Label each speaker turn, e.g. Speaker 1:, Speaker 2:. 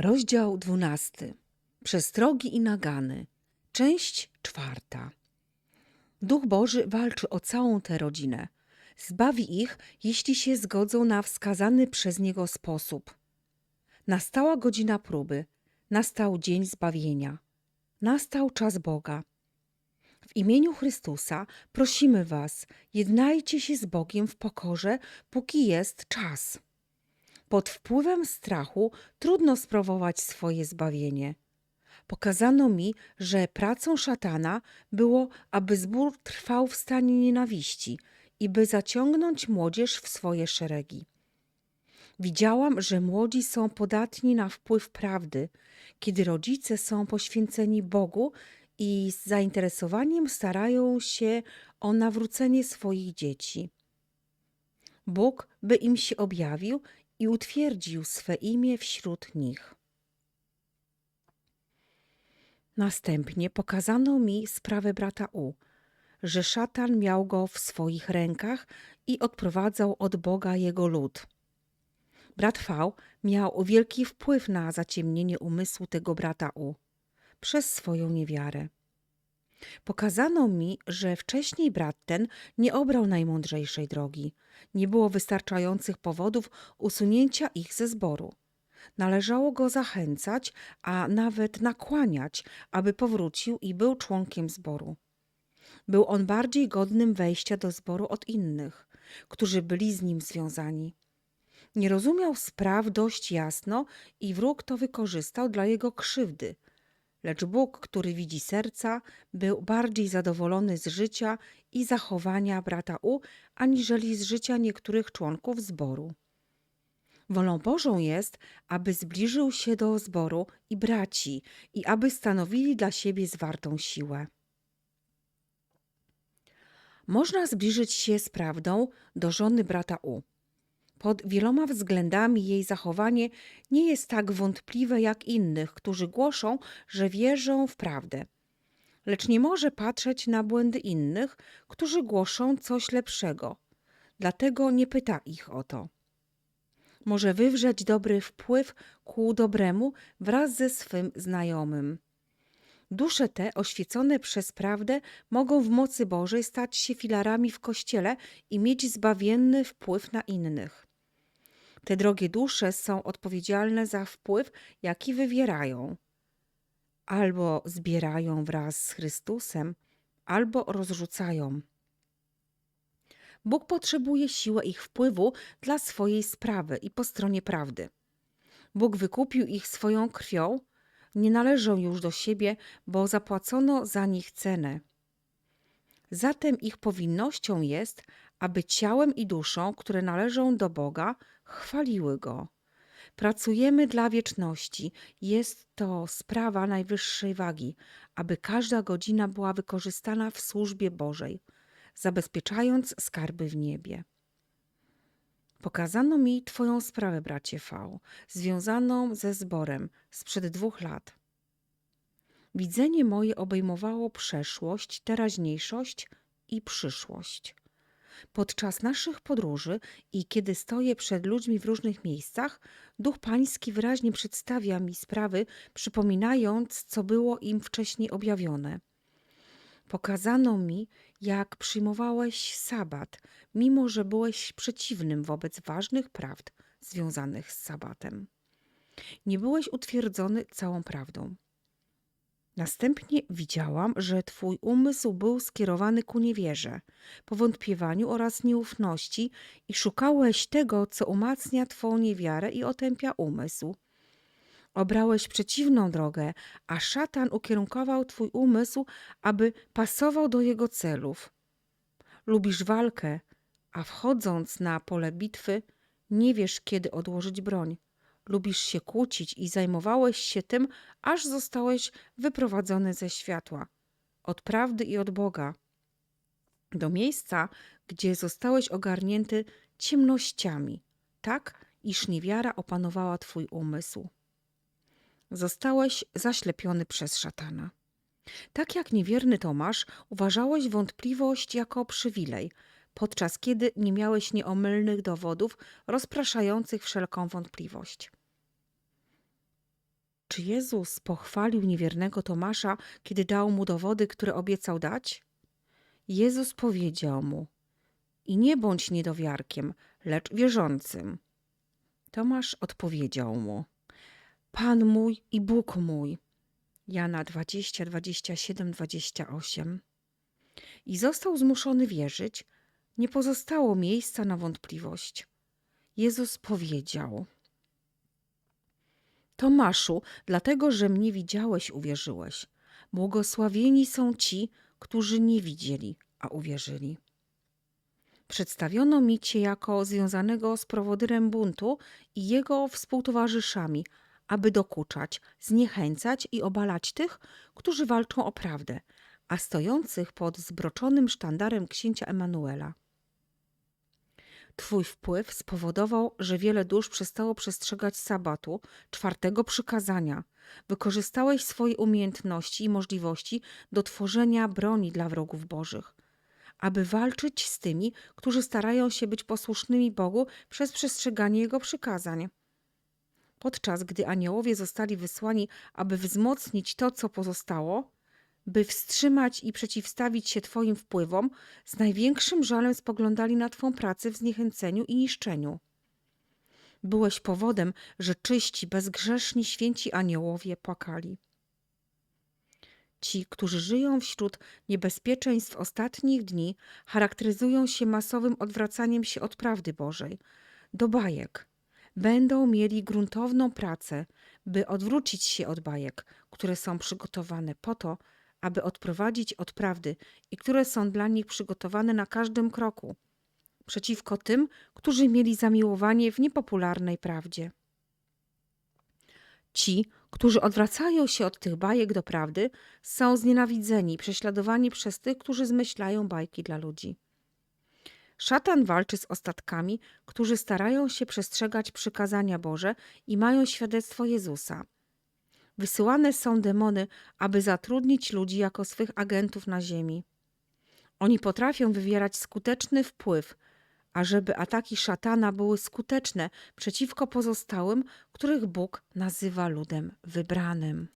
Speaker 1: Rozdział dwunasty. Przestrogi i nagany. Część czwarta. Duch Boży walczy o całą tę rodzinę. Zbawi ich, jeśli się zgodzą na wskazany przez Niego sposób. Nastała godzina próby. Nastał dzień zbawienia. Nastał czas Boga. W imieniu Chrystusa prosimy Was, jednajcie się z Bogiem w pokorze, póki jest czas. Pod wpływem strachu trudno sprawować swoje zbawienie. Pokazano mi, że pracą szatana było, aby zbór trwał w stanie nienawiści i by zaciągnąć młodzież w swoje szeregi. Widziałam, że młodzi są podatni na wpływ prawdy, kiedy rodzice są poświęceni Bogu i z zainteresowaniem starają się o nawrócenie swoich dzieci. Bóg by im się objawił i utwierdził swe imię wśród nich. Następnie pokazano mi sprawę brata U, że szatan miał go w swoich rękach i odprowadzał od Boga jego lud. Brat V miał wielki wpływ na zaciemnienie umysłu tego brata U przez swoją niewiarę. Pokazano mi, że wcześniej brat ten nie obrał najmądrzejszej drogi. Nie było wystarczających powodów usunięcia ich ze zboru. Należało go zachęcać, a nawet nakłaniać, aby powrócił i był członkiem zboru. Był on bardziej godnym wejścia do zboru od innych, którzy byli z nim związani. Nie rozumiał spraw dość jasno i wróg to wykorzystał dla jego krzywdy. Lecz Bóg, który widzi serca, był bardziej zadowolony z życia i zachowania brata U, aniżeli z życia niektórych członków zboru. Wolą Bożą jest, aby zbliżył się do zboru i braci i aby stanowili dla siebie zwartą siłę. Można zbliżyć się z prawdą do żony brata U. Pod wieloma względami jej zachowanie nie jest tak wątpliwe jak innych, którzy głoszą, że wierzą w prawdę. Lecz nie może patrzeć na błędy innych, którzy głoszą coś lepszego. Dlatego nie pyta ich o to. Może wywrzeć dobry wpływ ku dobremu wraz ze swym znajomym. Dusze te, oświecone przez prawdę, mogą w mocy Bożej stać się filarami w kościele i mieć zbawienny wpływ na innych. Te drogie dusze są odpowiedzialne za wpływ, jaki wywierają. Albo zbierają wraz z Chrystusem, albo rozrzucają. Bóg potrzebuje siły ich wpływu dla swojej sprawy i po stronie prawdy. Bóg wykupił ich swoją krwią, nie należą już do siebie, bo zapłacono za nich cenę. Zatem ich powinnością jest, aby ciałem i duszą, które należą do Boga, chwaliły Go. Pracujemy dla wieczności. Jest to sprawa najwyższej wagi, aby każda godzina była wykorzystana w służbie Bożej, zabezpieczając skarby w niebie. Pokazano mi Twoją sprawę, bracie V, związaną ze zborem sprzed dwóch lat. Widzenie moje obejmowało przeszłość, teraźniejszość i przyszłość. Podczas naszych podróży i kiedy stoję przed ludźmi w różnych miejscach, Duch Pański wyraźnie przedstawia mi sprawy, przypominając, co było im wcześniej objawione. Pokazano mi, jak przyjmowałeś sabat, mimo że byłeś przeciwnym wobec ważnych prawd związanych z sabatem. Nie byłeś utwierdzony całą prawdą. Następnie widziałam, że twój umysł był skierowany ku niewierze, powątpiewaniu oraz nieufności i szukałeś tego, co umacnia twą niewiarę i otępia umysł. Obrałeś przeciwną drogę, a szatan ukierunkował twój umysł, aby pasował do jego celów. Lubisz walkę, a wchodząc na pole bitwy, nie wiesz, kiedy odłożyć broń. Lubisz się kłócić i zajmowałeś się tym, aż zostałeś wyprowadzony ze światła, od prawdy i od Boga, do miejsca, gdzie zostałeś ogarnięty ciemnościami, tak iż niewiara opanowała twój umysł. Zostałeś zaślepiony przez szatana. Tak jak niewierny Tomasz, uważałeś wątpliwość jako przywilej, podczas kiedy nie miałeś nieomylnych dowodów rozpraszających wszelką wątpliwość. Czy Jezus pochwalił niewiernego Tomasza, kiedy dał mu dowody, które obiecał dać? Jezus powiedział mu: I nie bądź niedowiarkiem, lecz wierzącym. Tomasz odpowiedział mu: Pan mój i Bóg mój. Jana 20, 27, 28. I został zmuszony wierzyć, nie pozostało miejsca na wątpliwość. Jezus powiedział: Tomaszu, dlatego że mnie widziałeś, uwierzyłeś. Błogosławieni są ci, którzy nie widzieli, a uwierzyli. Przedstawiono mi cię jako związanego z prowodyrem buntu i jego współtowarzyszami, aby dokuczać, zniechęcać i obalać tych, którzy walczą o prawdę, a stojących pod zbroczonym sztandarem księcia Emanuela. Twój wpływ spowodował, że wiele dusz przestało przestrzegać sabatu, czwartego przykazania. Wykorzystałeś swoje umiejętności i możliwości do tworzenia broni dla wrogów bożych, aby walczyć z tymi, którzy starają się być posłusznymi Bogu przez przestrzeganie Jego przykazań. Podczas gdy aniołowie zostali wysłani, aby wzmocnić to, co pozostało, by wstrzymać i przeciwstawić się Twoim wpływom, z największym żalem spoglądali na Twą pracę w zniechęceniu i niszczeniu. Byłeś powodem, że czyści, bezgrzeszni, święci aniołowie płakali. Ci, którzy żyją wśród niebezpieczeństw ostatnich dni, charakteryzują się masowym odwracaniem się od prawdy Bożej, do bajek. Będą mieli gruntowną pracę, by odwrócić się od bajek, które są przygotowane po to, aby odprowadzić od prawdy i które są dla nich przygotowane na każdym kroku, przeciwko tym, którzy mieli zamiłowanie w niepopularnej prawdzie. Ci, którzy odwracają się od tych bajek do prawdy, są znienawidzeni, prześladowani przez tych, którzy zmyślają bajki dla ludzi. Szatan walczy z ostatkami, którzy starają się przestrzegać przykazania Boże i mają świadectwo Jezusa. Wysyłane są demony, aby zatrudnić ludzi jako swych agentów na ziemi. Oni potrafią wywierać skuteczny wpływ, ażeby ataki szatana były skuteczne przeciwko pozostałym, których Bóg nazywa ludem wybranym.